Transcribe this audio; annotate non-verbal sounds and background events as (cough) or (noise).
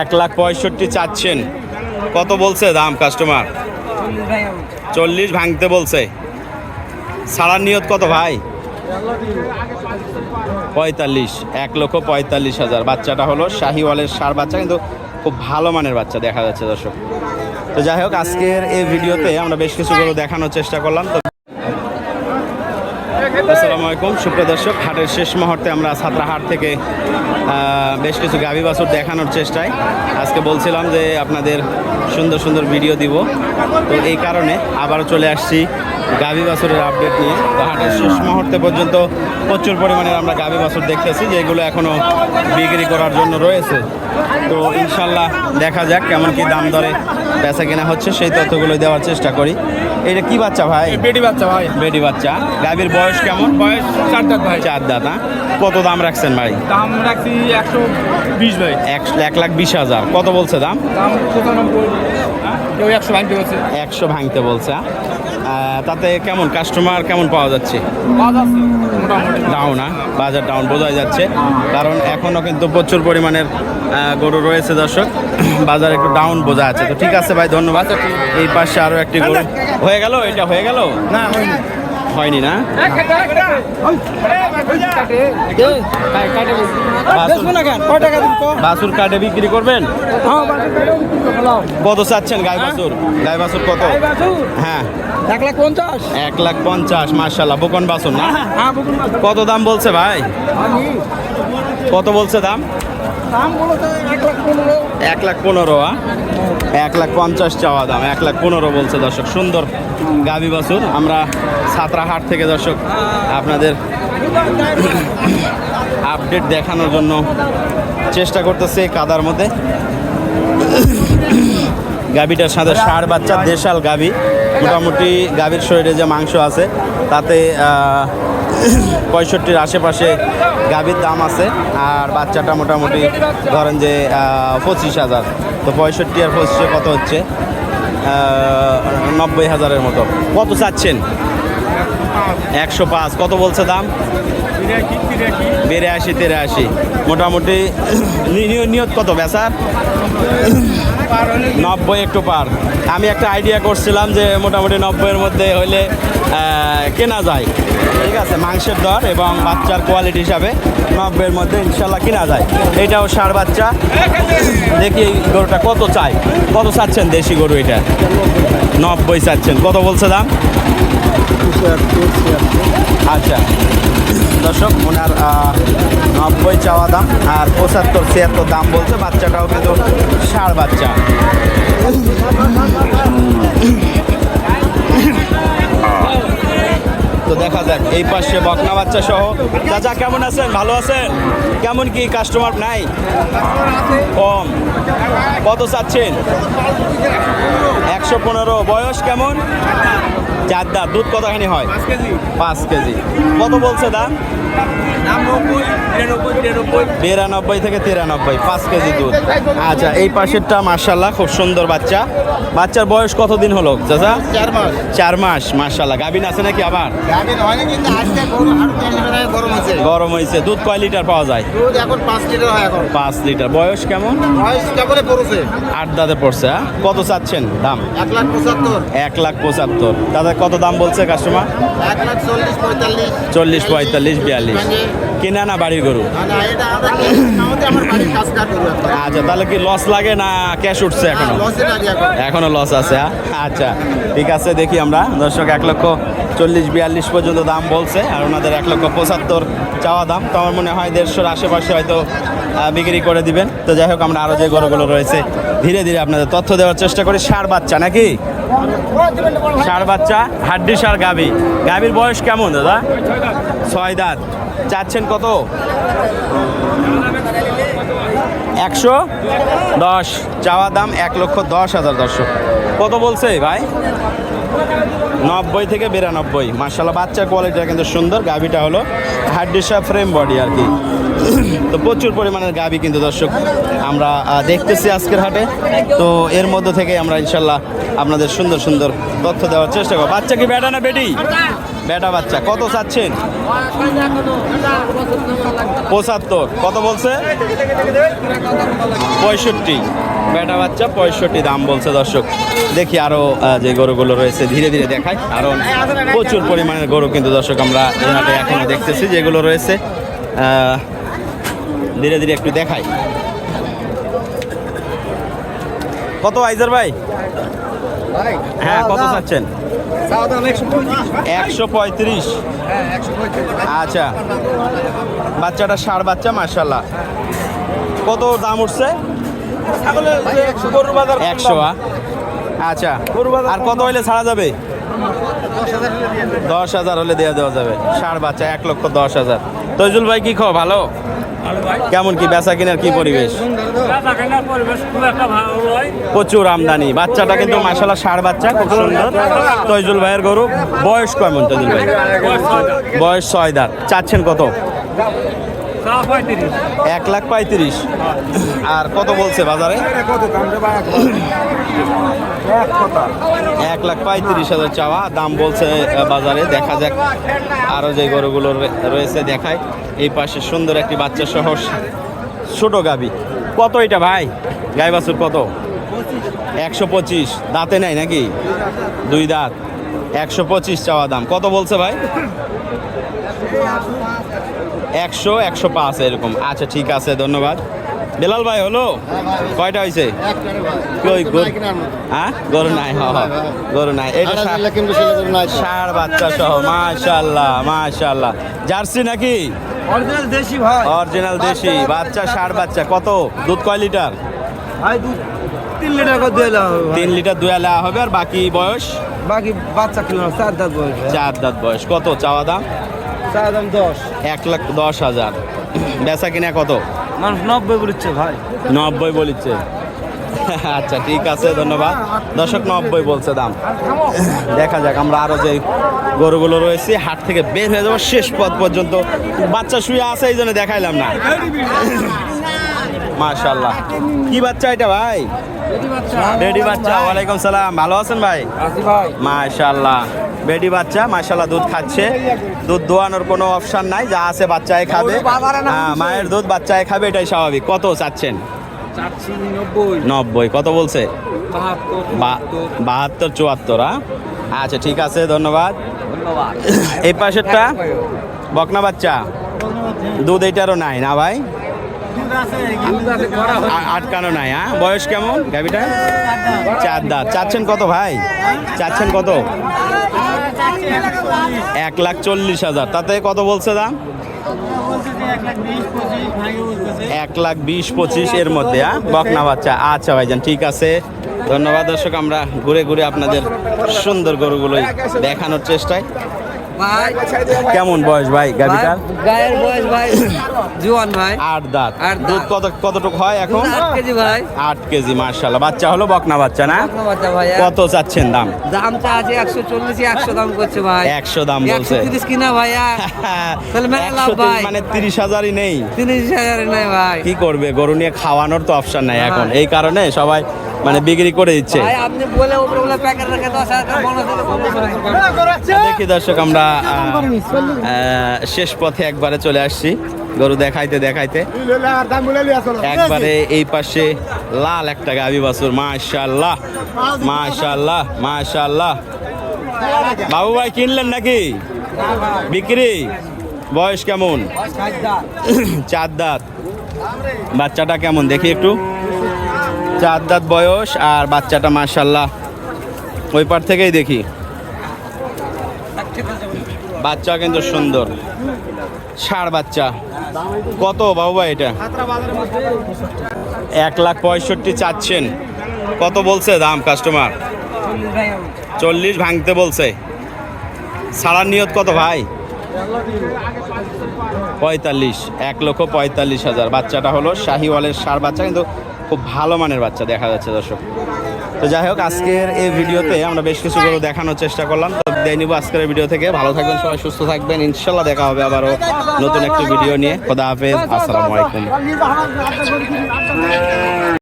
এক লাখ পঁয়ষট্টি চাচ্ছেন। কত বলছে দাম কাস্টমার চল্লিশ ভাঙতে বলছে। সাড়ার নিয়ত কত ভাই? পঁয়তাল্লিশ, এক লক্ষ পঁয়তাল্লিশ হাজার। বাচ্চাটা হলো শাহিওয়ালের সার বাচ্চা, কিন্তু খুব ভালো মানের বাচ্চা দেখা যাচ্ছে দর্শক। তো যাই হোক, আজকের এই ভিডিওতে আমরা বেশ কিছু দেখানোর চেষ্টা করলাম। তো আসসালামু আলাইকুম, সুপ্রিয় দর্শক, হাটের শেষ মুহূর্তে আমরা ছাত্রাহাট থেকে বেশ কিছু গাভী বাছুর দেখানোর চেষ্টায়। আজকে বলছিলাম যে আপনাদের সুন্দর সুন্দর ভিডিও দিব। তো এই কারণে আবারও চলে আসছি গাভী বাছুরের আপডেট নিয়ে। তো হাটের শেষ মুহূর্তে পর্যন্ত প্রচুর পরিমাণে আমরা গাভী বাছুর দেখতেছি, যেগুলো এখনও বিক্রি করার জন্য রয়েছে। তো ইনশাল্লাহ দেখা যাক কেমন কি দাম দরে বেচা কেনা হচ্ছে, সেই তথ্যগুলো দেওয়ার চেষ্টা করি। এটা কি বাচ্চা ভাই? বেটি বাচ্চা ভাই। বেটি বাচ্চা। গাভীর বয়স কেমন? বয়স চার দাঁত ভাই। চার দাঁত হ্যাঁ? কত দাম রাখছেন ভাই? দাম রাখছি একশো বিশ ভাই। এক এক লাখ বিশ হাজার। কত বলছে দাম? দাম কেউ একশো ভাঙতে বলছে। একশো ভাঙতে বলছে হ্যাঁ? তাতে কেমন কাস্টমার কেমন পাওয়া যাচ্ছে? ডাউন হ্যাঁ? বাজার ডাউন বোঝাই যাচ্ছে। কারণ এখনও কিন্তু প্রচুর পরিমাণের গরু রয়েছে দর্শক। (coughs) বাজার একটু ডাউন বোঝা আছে তো ঠিক আছে ভাই ধন্যবাদ। এই পাশে আরও একটি গরু। হয়ে গেল? এটা হয়ে গেল? না হয়নি। হয়নি না? বাসুর কাটে বিক্রি করবেন? কত চাচ্ছেন গাই বাছুর গাই বাছুর কত হ্যাঁ। এক লাখ পঞ্চাশ। এক লাখ পঞ্চাশ মার্শাল্লাহ বোকন বাছুর না? হ্যাঁ কত দাম বলছে ভাই? কত বলছে দাম? এক লাখ পনেরো। এক লাখ পঞ্চাশ চাওয়া দাম। এক লাখ পনেরো বলছে দর্শক। সুন্দর গাবি বাছুর আমরা সাতরাহাট থেকে দর্শক আপনাদের আপডেট দেখানোর জন্য চেষ্টা করতেছে কাদার মধ্যে। গাবিটার সাথে ষাঁড় বাচ্চা, দেশাল গাবি মোটামুটি গাবির শরীরে যে মাংস আছে, তাতে পঁয়ষট্টির আশেপাশে গাবির দাম আছে, আর বাচ্চাটা মোটামুটি ধরেন যে পঁচিশ হাজার। তো পঁয়ষট্টি আর পঁচিশে কত হচ্ছে? নব্বই হাজারের মতো। কত চাচ্ছেন? একশো পাঁচ। কত বলছে দাম? বিরাশি, তিরাশি। মোটামুটি, নি- নি- নিয়ত কত বেচার নব্বই একটু পার। আমি একটা আইডিয়া করছিলাম যে মোটামুটি নব্বইয়ের মধ্যে হইলে কেনা যায়। ঠিক আছে, মাংসের দর এবং বাচ্চার কোয়ালিটি হিসাবে নব্বইয়ের মধ্যে ইনশাল্লাহ কেনা যায়। এটাও সার বাচ্চা। দেখি গরুটা কত চাই কত চাচ্ছেন দেশি গরু এটা? নব্বই চাচ্ছেন। কত বলছে দাম? আচ্ছা। দর্শক, ওনার নব্বই চাওয়া দাম আর পঁচাত্তর ছিয়াত্তর দাম বলছে। বাচ্চাটাও কিন্তু ষাঁড় বাচ্চা। তো দেখা যাক, এই পাশে বকনা বাচ্চা সহ। চাচা, কেমন আছেন? ভালো আছেন? কেমন কি কাস্টমার নাই? কম। কত চাচ্ছেন? একশো পনেরো। বয়স কেমন? চার দাঁত দুধ কতখানি হয়? পাঁচ কেজি। কত বলছে দাম? নব্বই বিরানব্বই থেকে তিরানব্বই পাঁচ কেজি দুধ। আচ্ছা এই পাশেরটা মার্শাল্লাহ খুব সুন্দর বাচ্চা। বাচ্চার বয়স কতদিন হলো চাচা? চার মাস। চার মাস মার্শাল্লাহ গাভিন আছে নাকি আবার? গরম হয়েছে। দুধ কয় লিটার পাওয়া যায়? দুধ এখন পাঁচ লিটার হয় এখন। পাঁচ লিটার। বয়স কেমন? বয়স পড়ছে। আট দাঁতে পড়ছে হ্যাঁ? কত চাচ্ছেন দাম? এক লাখ পঁচাত্তর। এক লাখ পঁচাত্তর। তাদের কত দাম বলছে কাস্টমার চল্লিশ পঁয়তাল্লিশ বিয়াল্লিশ। কিনা না বাড়ির গরু। আচ্ছা তাহলে কি লস লাগে না ক্যাশ উঠছে এখনও? আগে এখনও। লস আছে হ্যাঁ? আচ্ছা ঠিক আছে দেখি আমরা। দর্শক এক লক্ষ চল্লিশ, বিয়াল্লিশ পর্যন্ত দাম বলছে আর ওনাদের এক লক্ষ পঁচাত্তর চাওয়া দাম। তো আমার মনে হয় দেড়শোর আশেপাশে হয়তো বিক্রি করে দিবেন। তো যাই হোক, আমরা আরও যে গরুগুলো রয়েছে, ধীরে ধীরে আপনাদের তথ্য দেওয়ার চেষ্টা করি। ষাড় বাচ্চা নাকি? ষাড় বাচ্চা, হাড্ডি ষাড় গাভি। গাভির বয়স কেমন, দাদা? ছয় দাঁত। চাচ্ছেন কত? একশো? দশ। চাওয়া দাম এক লক্ষ দশ হাজার দর্শক কত বলছে ভাই? নব্বই থেকে বিরানব্বই। মার্শাল্লাহ বাচ্চার কোয়ালিটিটা কিন্তু সুন্দর। গাভিটা হলো হাড্ডিসা ফ্রেম বডি আর কি তো প্রচুর পরিমাণের গাবি কিন্তু দর্শক আমরা দেখতেছি আজকের হাটে। তো এর মধ্য থেকে আমরা ইনশাল্লাহ আপনাদের সুন্দর সুন্দর তথ্য দেওয়ার চেষ্টা করব। বাচ্চা কি বেটা না বেটি? বেটা বাচ্চা, কত চাচ্ছেন? পঁচাত্তর, কত বলছে? পঁয়ষট্টি। বেটা বাচ্চা, পঁয়ষট্টি দাম বলছে দর্শক। দেখি আরও যে গরুগুলো রয়েছে, ধীরে ধীরে দেখাই। আরও প্রচুর পরিমাণের গরু কিন্তু দর্শক আমরা এই হাটে এখনও দেখতেছি, যেগুলো রয়েছে। ধীরে ধীরে একটু দেখাই। কত আইজার ভাই? হ্যাঁ কত চাচ্ছেন? একশো পঁয়ত্রিশ। আচ্ছা। বাচ্চাটা ষাড় বাচ্চা মার্শাল্লাহ কত দাম উঠছে? একশো? আচ্ছা। আর কত হইলে ছাড়া যাবে? দশ হাজার হলে দেওয়া দেওয়া যাবে। ষাড় বাচ্চা এক লক্ষ দশ হাজার। তৈজুল ভাই কি খবর? ভালো? কেমন কি বেচা কেনার কি পরিবেশ? প্রচুর আমদানি। বাচ্চাটা কিন্তু মাসালা ষাড় বাচ্চা খুব সুন্দর। তৈজুল ভাইয়ের গরু। বয়স কেমন তৈজুল ভাই? বয়স ছয় দাঁত। চাচ্ছেন কত? এক লাখ পঁয়ত্রিশ। আর কত বলছে বাজারে? এক লাখ পঁয়ত্রিশ হাজার চাওয়া। দাম বলছে বাজারে। দেখা যাক আরও যে গরুগুলো রয়ে- রয়েছে দেখায়। এই পাশে সুন্দর একটি বাচ্চা সহ ছোট গাবি। কত এটা ভাই? গাই বাছুর কত? একশো পঁচিশ। দাঁতে নেই নাকি? দুই দাঁত। একশো পঁচিশ চাওয়া দাম। কত বলছে ভাই? একশো একশো পাঁচ এরকম। আচ্ছা ঠিক আছে ধন্যবাদ। বেলাল ভাই হলো? কয়টা হয়েছে কই গরু? হ্যাঁ? গরু নাই হ গরু নাই। এটা ষাঁড় বাচ্চা সহ মাশাল্লাহ মাশাল্লাহ। জার্সি নাকি? অরিজিনাল দেশি ভাই। অরিজিনাল দেশি বাচ্চা ষাঁড় বাচ্চা। কত? দুধ কয় লিটার? ভাই তিন লিটার করে দিয়ে দেওয়া হবে তিন লিটার দুয়ালা হবে আর বাকি বয়স? বাকি বাচ্চা কিলো চার দাঁত বয়স চার দাঁত বয়স। কত? চাওয়া দাম? চার দাম দশ। এক লাখ দশ হাজার। বেচা কিনা কত? মানুষ নব্বই বলছে ভাই। নব্বই বলিচ্ছে। আচ্ছা ঠিক আছে ধন্যবাদ। দশক নব্বই বলছে দাম। দেখা যাক আমরা আরও যে গরুগুলো রয়েছে হাট থেকে বের হয়ে যাব। শেষ পথ পর্যন্ত বাচ্চা শুয়ে আছে এই জন্য দেখাইলাম না। মাশাল্লাহ কি বাচ্চা এটা ভাই? বেডি বাচ্চা। ওয়ালাইকুম সালাম। ভালো আছেন ভাই? মাশাল্লাহ বেডি বাচ্চা মাশাল্লাহ দুধ খাচ্ছে। দুধ দোয়ানোর কোনো অপশান নাই যা আছে বাচ্চায় খাবে। হ্যাঁ, মায়ের দুধ বাচ্চায় খাবে এটাই স্বাভাবিক। কত চাচ্ছেন? নব্বই। কত বলছে? বাহাত্তর চুয়াত্তর হ্যাঁ? আচ্ছা ঠিক আছে ধন্যবাদ। এই পাশেরটা? বকনা বাচ্চা। দুধ এটারও নাই না ভাই? আটকানো নাই হ্যাঁ? বয়স কেমন গাবিটা চার দাঁত। চাচ্ছেন কত ভাই? চাচ্ছেন কত? এক লাখ চল্লিশ হাজার। তাতে কত বলছে দাম? এক লাখ বিশ পঁচিশ এর মধ্যে হ্যাঁ? বকনা বাচ্চা। আচ্ছা ভাইজান, ঠিক আছে। ধন্যবাদ দর্শক, আমরা ঘুরে ঘুরে আপনাদের সুন্দর গরুগুলোই দেখানোর চেষ্টায়। কেমন বয়স ভাই গাবিটার গায়ের বয়স ভাই জুয়ান ভাই। আট দাঁত। আট দুধ কত কতটুকু হয় এখন? আট কেজি ভাই। আট কেজি মার্শাল্লাহ বাচ্চা হলো বকনা বাচ্চা না? কত চাচ্ছেন দাম? দামটা আছে একশো চল্লিশ একশো দাম করছে ভাই। একশো দাম বলছে। তিরিশ কিনা ভাইয়া। (laughs) মানে তিরিশ হাজারই নেই। তিরিশ হাজার নাই ভাই। কি করবে? গরু নিয়ে খাওয়ানোর তো অপশন নাই এখন। এই কারণে সবাই মানে বিক্রি করে দিচ্ছে। করে। দেখি দর্শক আমরা আহ, আহ, শেষ পথে একবারে চলে আসছি। গরু দেখাইতে দেখাইতে। একবারে এই পাশে লাল একটা গাবি বাছুর মাশাল্লাহ মাশাল্লাহ মাশাল্লাহ বাবু ভাই কিনলেন নাকি? বিক্রি? বয়স কেমন? চার দাঁত। বাচ্চাটা কেমন? দেখি একটু। চার দাঁত বয়স আর বাচ্চাটা মাশাল্লাহ ওই পার থেকেই দেখি। বাচ্চা কিন্তু সুন্দর। ষাড় বাচ্চা। কত বাবু ভাই এটা? এক লাখ পঁয়ষট্টি চাচ্ছেন। কত বলছে দাম কাস্টমার চল্লিশ ভাঙতে বলছে। ছাড়ার নিয়ত কত ভাই? পঁয়তাল্লিশ, এক লক্ষ পঁয়তাল্লিশ হাজার। বাচ্চাটা হলো শাহিওয়ালের সার বাচ্চা। কিন্তু খুব ভালো মানের বাচ্চা দেখা যাচ্ছে, দর্শক। তো যাই হোক, আজকের এই ভিডিওতে আমরা বেশ কিছু গরু দেখানোর চেষ্টা করলাম। তো দেয় নিব আজকের ভিডিও থেকে। ভালো থাকবেন সবাই, সুস্থ থাকবেন। ইনশাল্লাহ দেখা হবে আবারও নতুন একটি ভিডিও নিয়ে। খোদা হাফেজ, আসসালামু আলাইকুম।